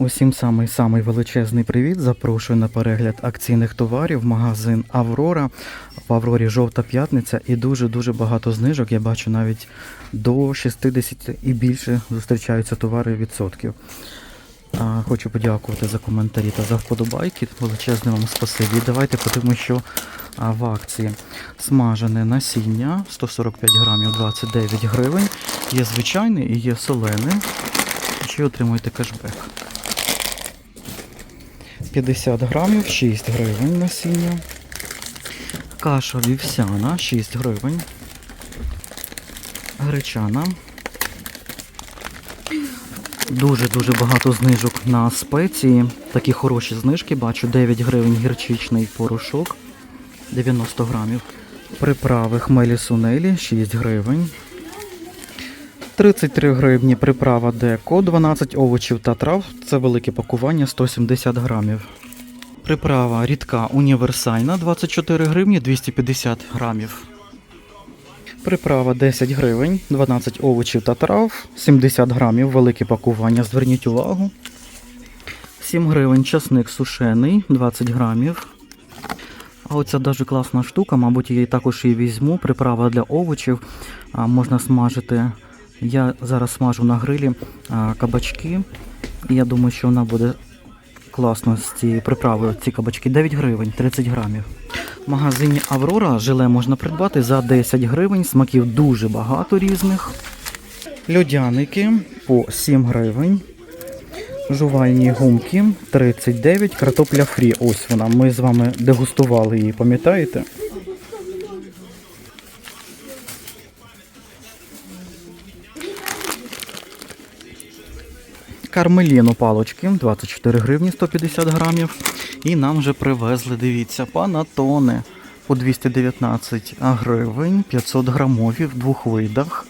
Усім самий самий величезний привіт. Запрошую на перегляд акційних товарів. Магазин Аврора. В Аврорі жовта п'ятниця і дуже дуже багато знижок. Я бачу навіть до 60 і більше зустрічаються товари відсотків. Хочу подякувати за коментарі та за вподобайки. Величезне вам спасибі. Давайте подивимося, що в акції. Смажене насіння 145 грамів 29 гривень. Є звичайне і є солене. Ще отримуєте кешбек. 50 грамів 6 гривень насіння. Каша вівсяна 6 гривень. Гречана. Дуже-дуже багато знижок на спеції. Такі хороші знижки. Бачу 9 гривень гірчичний порошок 90 грамів. Приправи хмелі сунелі 6 гривень. 33 гривні приправа деко, 12 овочів та трав. Це велике пакування 170 грамів. Приправа рідка універсальна 24 гривні 250 грамів. Приправа 10 гривень, 12 овочів та трав, 70 грамів, велике пакування, зверніть увагу. 7 гривень часник сушений, 20 грамів. А оця дуже класна штука, мабуть, я її також і візьму. Приправа для овочів. Можна смажити. Я зараз смажу на грилі кабачки. Я думаю, що вона буде класно з цією приправою. Ці кабачки 9 гривень, 30 грамів. В магазині Аврора желе можна придбати за 10 гривень. Смаків дуже багато різних. Льодяники по 7 гривень. Жувальні гумки 39, картопля фрі. Ось вона. Ми з вами дегустували її, пам'ятаєте? Кармеліно палочки 24 гривні 150 грамів. І нам вже привезли, дивіться, панатони по 219 гривень, 500 грамові в двох видах.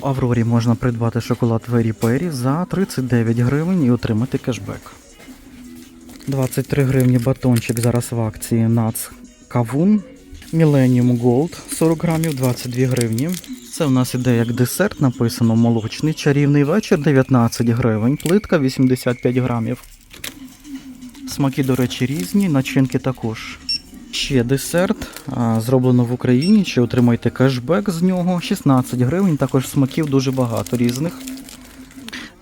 В Аврорі можна придбати шоколад Вері Пері за 39 гривень і отримати кешбек. 23 гривні батончик зараз в акції Нац Кавун. Millennium Gold 40 грамів 22 гривні. Це в нас іде як десерт, написано молочний чарівний вечір 19 гривень, плитка 85 грамів. Смаки, до речі, різні, начинки також. Ще десерт, зроблено в Україні, чи отримаєте кешбек з нього 16 гривень, також смаків дуже багато різних.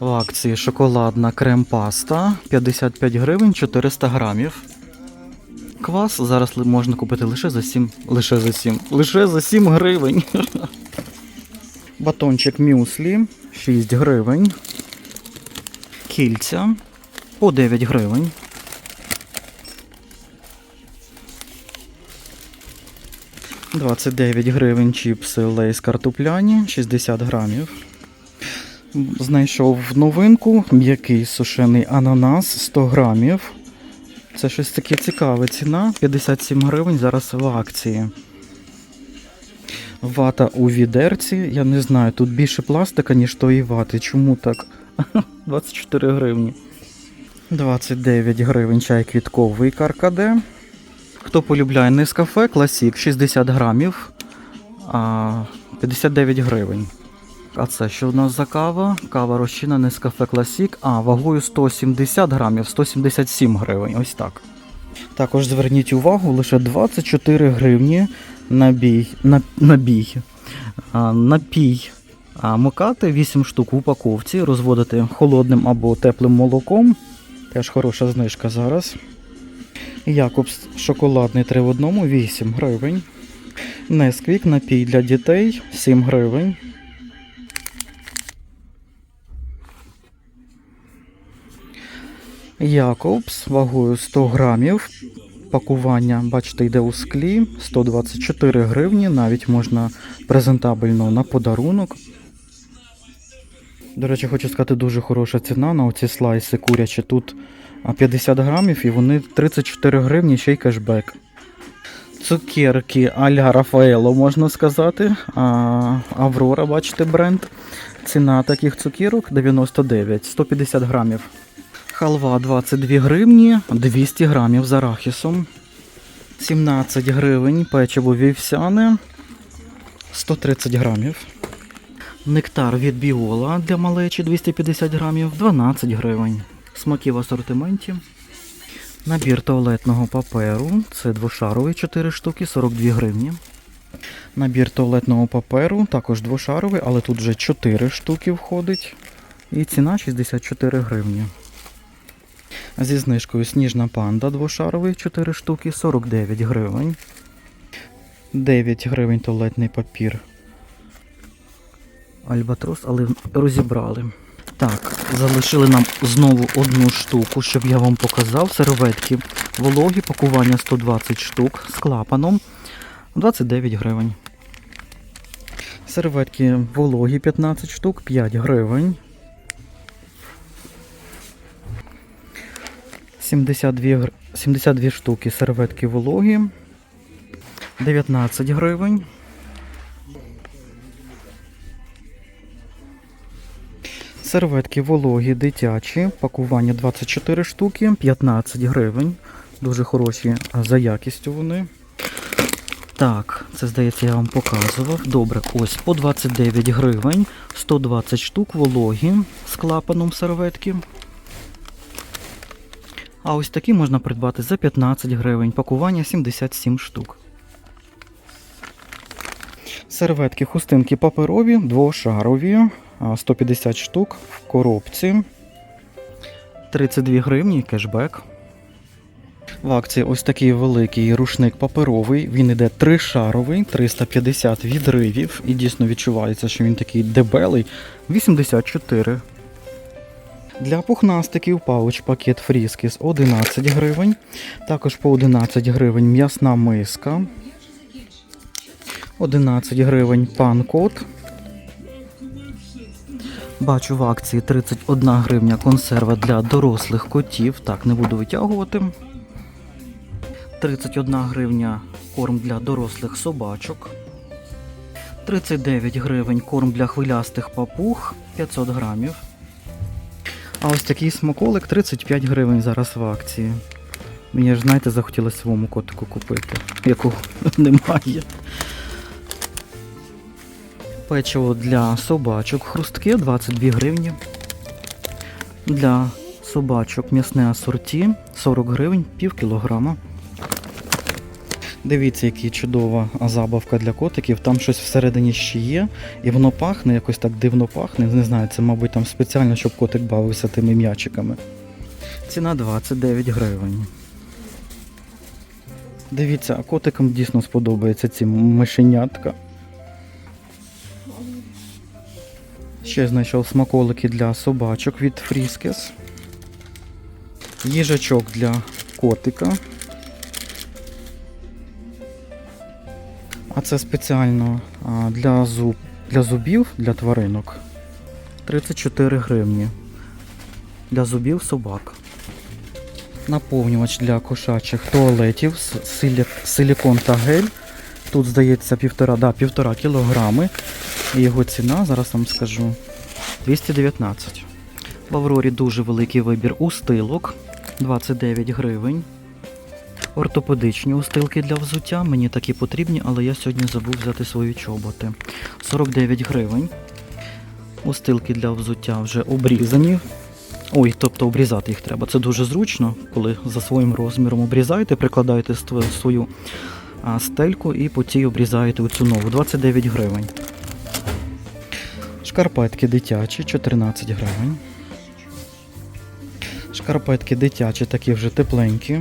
В акції шоколадна крем-паста 55 гривень 400 грамів. Квас зараз можна купити лише за 7, лише за 7, лише за 7 гривень. Батончик мюслі 6 гривень. Кільця по 9 гривень. Двадцять дев'ять гривень чіпси лейс картопляні, 60 грамів. Знайшов новинку м'який сушений ананас 100 грамів. Це щось таке цікаве. Ціна 57 гривень зараз в акції. Вата у відерці. Я не знаю, тут більше пластика, ніж тої вати. Чому так? 24 гривні. 29 гривень чай квітковий каркаде. Хто полюбляє Нескафе, класік 60 грамів, а 59 гривень. А це що в нас за кава? Кава розчина Нескафе Класік, а вагою 170 грамів, 177 гривень. Ось так. Також зверніть увагу, лише 24 гривні набій, на, набій, напій мокати 8 штук в упаковці, розводити холодним або теплим молоком. Теж хороша знижка зараз. Якобс шоколадний 3 в одному 8 гривень. Несквік напій для дітей 7 гривень. Якобс вагою 100 грамів. Пакування, бачите, йде у склі 124 гривні, навіть можна презентабельно на подарунок. До речі, хочу сказати, дуже хороша ціна на оці слайси курячі. Тут 50 грамів і вони 34 гривні, ще й кешбек. Цукерки а-ля Рафаело, можна сказати. А, Аврора, бачите, бренд. Ціна таких цукерок 99, 150 грамів. Халва 22 гривні, 200 грамів з арахісом. 17 гривень, печиво вівсяне, 130 грамів. Нектар від Біола для малечі 250 грамів 12 гривень. Смаки в асортименті. Набір туалетного паперу. Це двошаровий 4 штуки, 42 гривні. Набір туалетного паперу, також двошаровий, але тут вже 4 штуки входить. І ціна 64 гривні. Зі знижкою сніжна панда двошаровий 4 штуки, 49 гривень. 9 гривень туалетний папір. Альбатрос, але розібрали. Так, залишили нам знову одну штуку, щоб я вам показав. Серветки вологі, пакування 120 штук з клапаном 29 гривень. Серветки вологі 15 штук, 5 гривень. 72, 72 штуки серветки вологі. 19 гривень. Серветки вологі дитячі, пакування 24 штуки, 15 гривень. Дуже хороші за якістю вони. Так, це здається, я вам показував. Добре, ось по 29 гривень, 120 штук вологі з клапаном серветки. А ось такі можна придбати за 15 гривень, пакування 77 штук. Серветки хустинки паперові, двошарові, 150 штук в коробці. 32 гривні кешбек. В акції ось такий великий рушник паперовий. Він іде тришаровий, 350 відривів. І дійсно відчувається, що він такий дебелий. 84. Для пухнастиків пауч пакет фріскіс 11 гривень. Також по 11 гривень м'ясна миска. 11 гривень пан-кот. Бачу в акції 31 гривня консерва для дорослих котів. Так, не буду витягувати. 31 гривня корм для дорослих собачок. 39 гривень корм для хвилястих папуг 500 грамів. А ось такий смаколик 35 гривень зараз в акції. Мені ж, знаєте, захотілося своєму котику купити, якого немає. Печиво для собачок хрустки 22 гривні. Для собачок м'ясне асорті 40 гривень, пів кілограма. Дивіться, яка чудова забавка для котиків. Там щось всередині ще є, і воно пахне, якось так дивно пахне. Не знаю, це, мабуть, там спеціально, щоб котик бавився тими м'ячиками. Ціна 29 гривень. Дивіться, котикам дійсно сподобається ці мишенятка. Ще знайшов смаколики для собачок від Фріскес. Їжачок для котика. А це спеціально для, зуб, для зубів для тваринок. 34 гривні. Для зубів собак. Наповнювач для кошачих туалетів силікон та гель. Тут, здається, півтора, да, півтора кілограми. І його ціна, зараз вам скажу, 219. В Аврорі дуже великий вибір устилок 29 гривень. Ортопедичні устилки для взуття. Мені такі потрібні, але я сьогодні забув взяти свої чоботи. 49 гривень. Устилки для взуття вже обрізані. Ой, тобто обрізати їх треба. Це дуже зручно, коли за своїм розміром обрізаєте, прикладаєте свою стельку і по цій обрізаєте оцю нову. 29 гривень. Шкарпетки дитячі 14 гривень. Шкарпетки дитячі, такі вже тепленькі.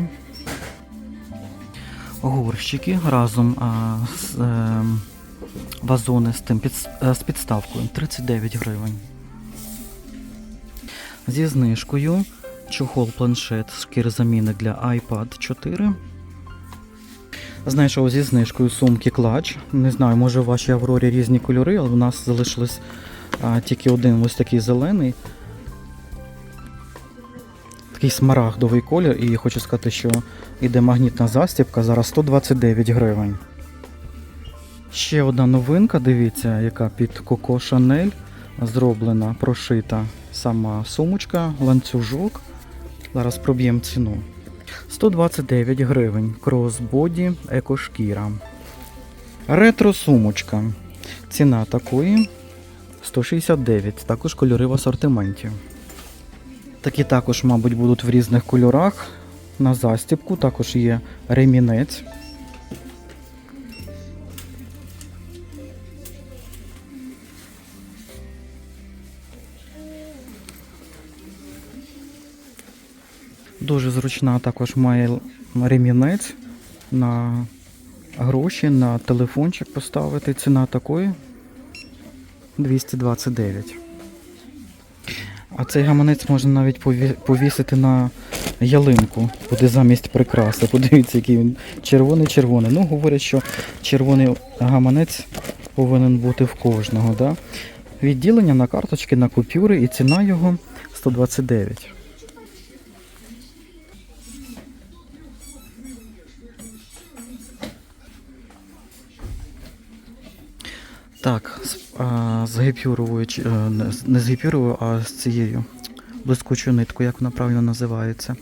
Горщики разом а, з е, вазони з, тим, під, е, з підставкою 39 гривень. Зі знижкою чохол планшет шкірзамінник для iPad 4. Знайшов зі знижкою сумки клач. Не знаю, може в вашій Аврорі різні кольори, але в нас залишилось а, тільки один ось такий зелений. Такий смарагдовий колір, і хочу сказати, що іде магнітна застібка, зараз 129 гривень. Ще одна новинка, дивіться, яка під Коко Шанель зроблена, прошита сама сумочка, ланцюжок. Зараз проб'ємо ціну. 129 гривень. Кросбоді екошкіра. Ретро сумочка. Ціна такої 169. Також кольори в асортименті. Такі також, мабуть, будуть в різних кольорах. На застібку також є ремінець. Дуже зручна також має ремінець на гроші, на телефончик поставити. Ціна такої 229. А цей гаманець можна навіть пові- повісити на ялинку, буде замість прикраси. Подивіться, який він червоний-червоний. Ну, говорять, що червоний гаманець повинен бути в кожного. Да? Відділення на карточки, на купюри і ціна його 129. Так, з, гіпюровою, е, не з- гіпюровою, а з цією блискучою ниткою, як вона правильно називається.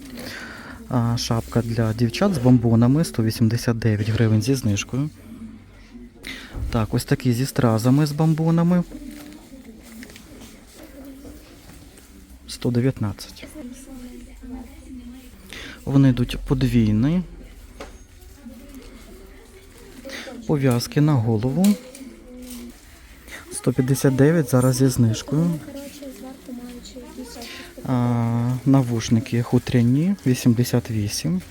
Шапка для дівчат з бомбонами 189 гривень зі знижкою. Так, ось такі зі стразами з бомбонами. 119. Вони йдуть подвійні. Пов'язки на голову. 159 зараз зі знижкою. А, навушники хутряні 88.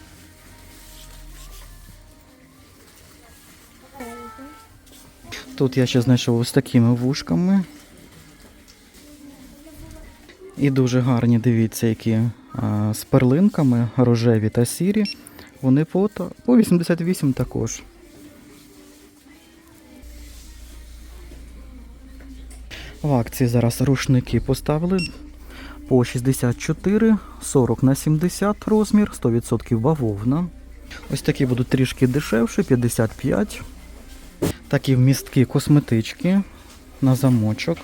Тут я ще знайшов ось такими вушками. І дуже гарні, дивіться, які а, з перлинками, рожеві та сірі. Вони по, та- по 88 також. В акції зараз рушники поставили по 64, 40 на 70 розмір, 100% бавовна. Ось такі будуть трішки дешевші, 55. Такі вмістки косметички на замочок.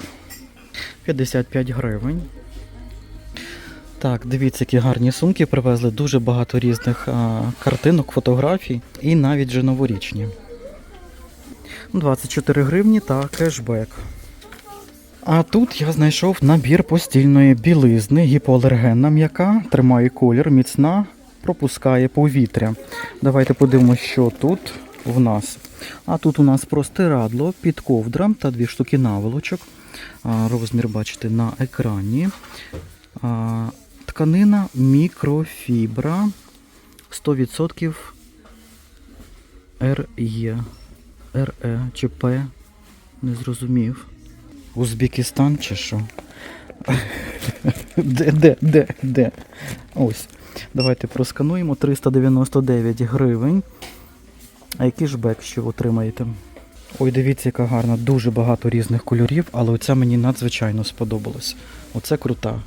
55 гривень. Так, дивіться, які гарні сумки привезли. Дуже багато різних а, картинок, фотографій і навіть вже новорічні. 24 гривні та кешбек. А тут я знайшов набір постільної білизни, гіпоалергенна м'яка, тримає колір, міцна, пропускає повітря. Давайте подивимося, що тут в нас. А тут у нас простирадло під ковдрам та дві штуки наволочок. Розмір бачите на екрані. Тканина мікрофібра 100% РЕ. РЕ чи П. Не зрозумів. Узбекистан чи що? Де, де, де, де? Ось. Давайте проскануємо 399 гривень. А який ж бек що отримаєте? Ой, дивіться, яка гарна, дуже багато різних кольорів, але оця мені надзвичайно сподобалась. Оце крута.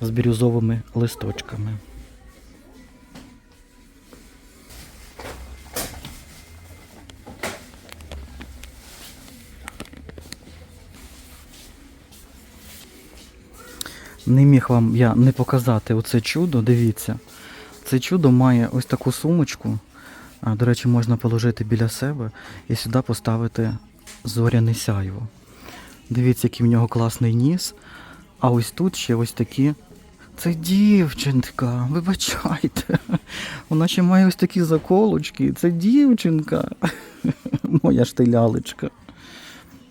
З бірюзовими листочками. Не міг вам я не показати оце чудо, дивіться. Це чудо має ось таку сумочку. До речі, можна положити біля себе і сюди поставити зоряне сяйво. Дивіться, який в нього класний ніс. А ось тут ще ось такі. Це дівчинка, вибачайте. Вона ще має ось такі заколочки. Це дівчинка. Моя ж ти лялечка.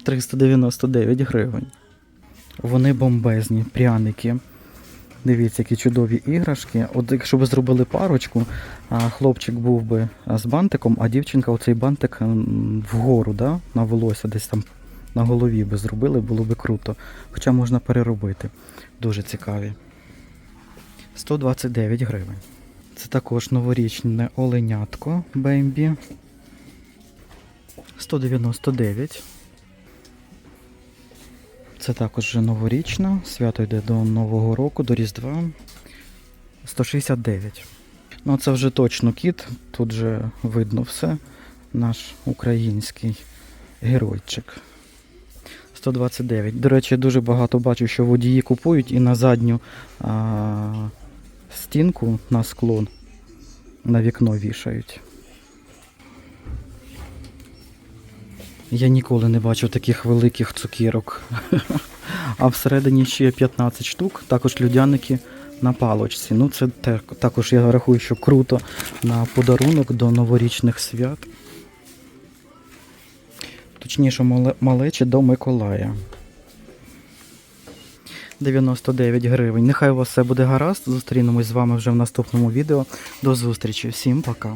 399 гривень. Вони бомбезні, пряники. Дивіться, які чудові іграшки. От якщо б зробили парочку, хлопчик був би з бантиком, а дівчинка оцей бантик вгору, да? на волосся десь там на голові би зробили, було би круто. Хоча можна переробити. Дуже цікаві. 129 гривень. Це також новорічне оленятко Бембі. 199. Це також новорічна. Свято йде до Нового року, до Різдва. 169. Ну, це вже точно кіт. Тут же видно все. Наш український геройчик. 129. До речі, дуже багато бачу, що водії купують і на задню а, стінку на склон на вікно вішають. Я ніколи не бачив таких великих цукірок. А всередині ще 15 штук, також людяники на палочці. Ну, це також я рахую, що круто на подарунок до новорічних свят. Точніше, мале- малечі до Миколая. 99 гривень. Нехай у вас все буде гаразд. Зустрінемось з вами вже в наступному відео. До зустрічі. Всім пока.